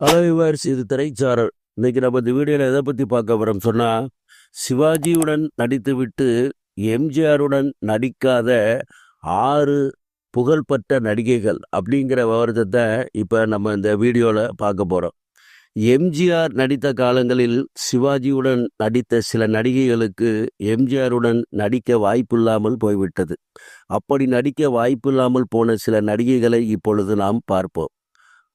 Hello இது திரைச்சாரல் இன்னைக்கு நம்ம இந்த வீடியோவில் எதை பற்றி பார்க்க போகிறோம் சொன்னால் சிவாஜியுடன் நடித்துவிட்டு எம்ஜிஆருடன் நடிக்காத ஆறு புகழ்பெற்ற நடிகைகள் அப்படிங்கிற விவரத்தை இப்போ நம்ம இந்த வீடியோவில் பார்க்க போகிறோம் எம்ஜிஆர் நடித்த காலங்களில் சிவாஜியுடன் நடித்த சில நடிகைகளுக்கு எம்ஜிஆருடன் நடிக்க வாய்ப்பில்லாமல் போய்விட்டது. அப்படி நடிக்க வாய்ப்பில்லாமல் போன சில நடிகைகளை இப்பொழுது நாம் பார்ப்போம்.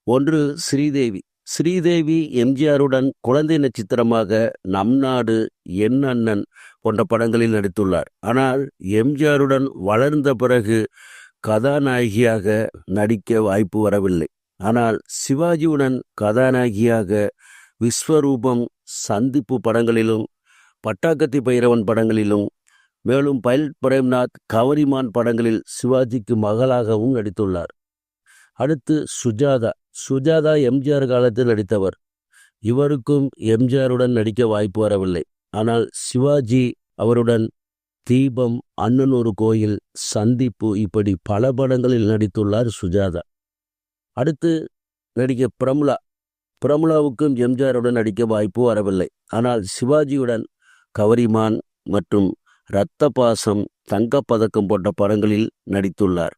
ஒன்று ஸ்ரீதேவி. ஸ்ரீதேவி எம்ஜிஆருடன் குழந்தை நட்சத்திரமாக நம் நாடு என் அண்ணன் போன்ற படங்களில் நடித்துள்ளார். ஆனால் எம்ஜிஆருடன் வளர்ந்த பிறகு கதாநாயகியாக நடிக்க வாய்ப்பு வரவில்லை. ஆனால் சிவாஜியுடன் கதாநாயகியாக விஸ்வரூபம் சந்திப்பு படங்களிலும் பட்டாக்கத்தி பைரவன் படங்களிலும் மேலும் பைல் பிரேம்நாத் கவரிமான் படங்களில் சிவாஜிக்கு மகளாகவும் நடித்துள்ளார். அடுத்து சுஜாதா. சுஜாதா எம்ஜிஆர் காலத்தில் நடித்தவர். இவருக்கும் எம்ஜிஆருடன் நடிக்க வாய்ப்பு வரவில்லை. ஆனால் சிவாஜி அவருடன் தீபம் அண்ணன் ஒரு கோயில் சந்திப்பு இப்படி பல படங்களில் நடித்துள்ளார் சுஜாதா. அடுத்து நடிகை பிரமுலா பிரமுலாவுக்கும் எம்ஜிஆருடன் நடிக்க வாய்ப்பு வரவில்லை. ஆனால் சிவாஜியுடன் கவரிமான் மற்றும் இரத்த பாசம் தங்கப்பதக்கம் போன்ற படங்களில் நடித்துள்ளார்.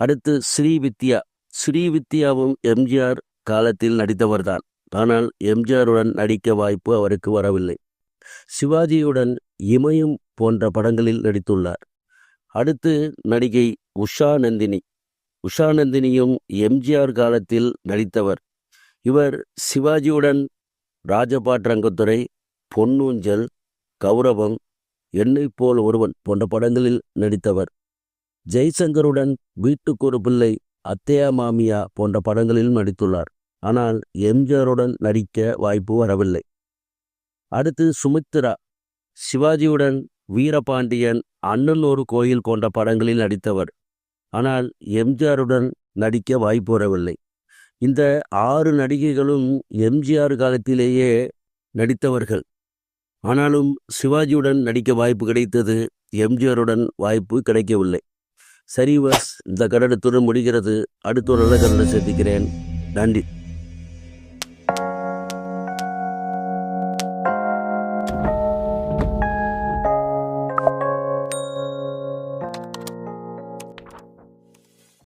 அடுத்து ஸ்ரீவித்யா. ஸ்ரீவித்யாவும் எம்ஜிஆர் காலத்தில் நடித்தவர்தான். ஆனால் எம்ஜிஆருடன் நடிக்க வாய்ப்பு அவருக்கு வரவில்லை. சிவாஜியுடன் இமயம் போன்ற படங்களில் நடித்துள்ளார். அடுத்து நடிகை உஷா நந்தினி. உஷா நந்தினியும் எம்ஜிஆர் காலத்தில் நடித்தவர். இவர் சிவாஜியுடன் ராஜபாட் ரங்கத்துறை பொன்னூஞ்சல் கௌரவம் என்னை போல் ஒருவன் போன்ற படங்களில் நடித்தவர். ஜெய்சங்கருடன் வீட்டுக்கு ஒரு பிள்ளை அத்தையா மாமியா போன்ற படங்களிலும் நடித்துள்ளார். ஆனால் எம்ஜிஆருடன் நடிக்க வாய்ப்பு வரவில்லை. அடுத்து சுமித்ரா. சிவாஜியுடன் வீரபாண்டியன் அண்ணன் ஒரு கோயில் போன்ற படங்களில் நடித்தவர். ஆனால் எம்ஜிஆருடன் நடிக்க வாய்ப்பு வரவில்லை. இந்த ஆறு நடிகைகளும் எம்ஜிஆர் காலத்திலேயே நடித்தவர்கள். ஆனாலும் சிவாஜியுடன் நடிக்க வாய்ப்பு கிடைத்தது எம்ஜிஆருடன் வாய்ப்பு கிடைக்கவில்லை. சரி வஸ் இந்த கன்னடத்துடன் முடிகிறது. அடுத்த ஒரு நல்ல கன்னடம் சந்திக்கிறேன். நன்றி.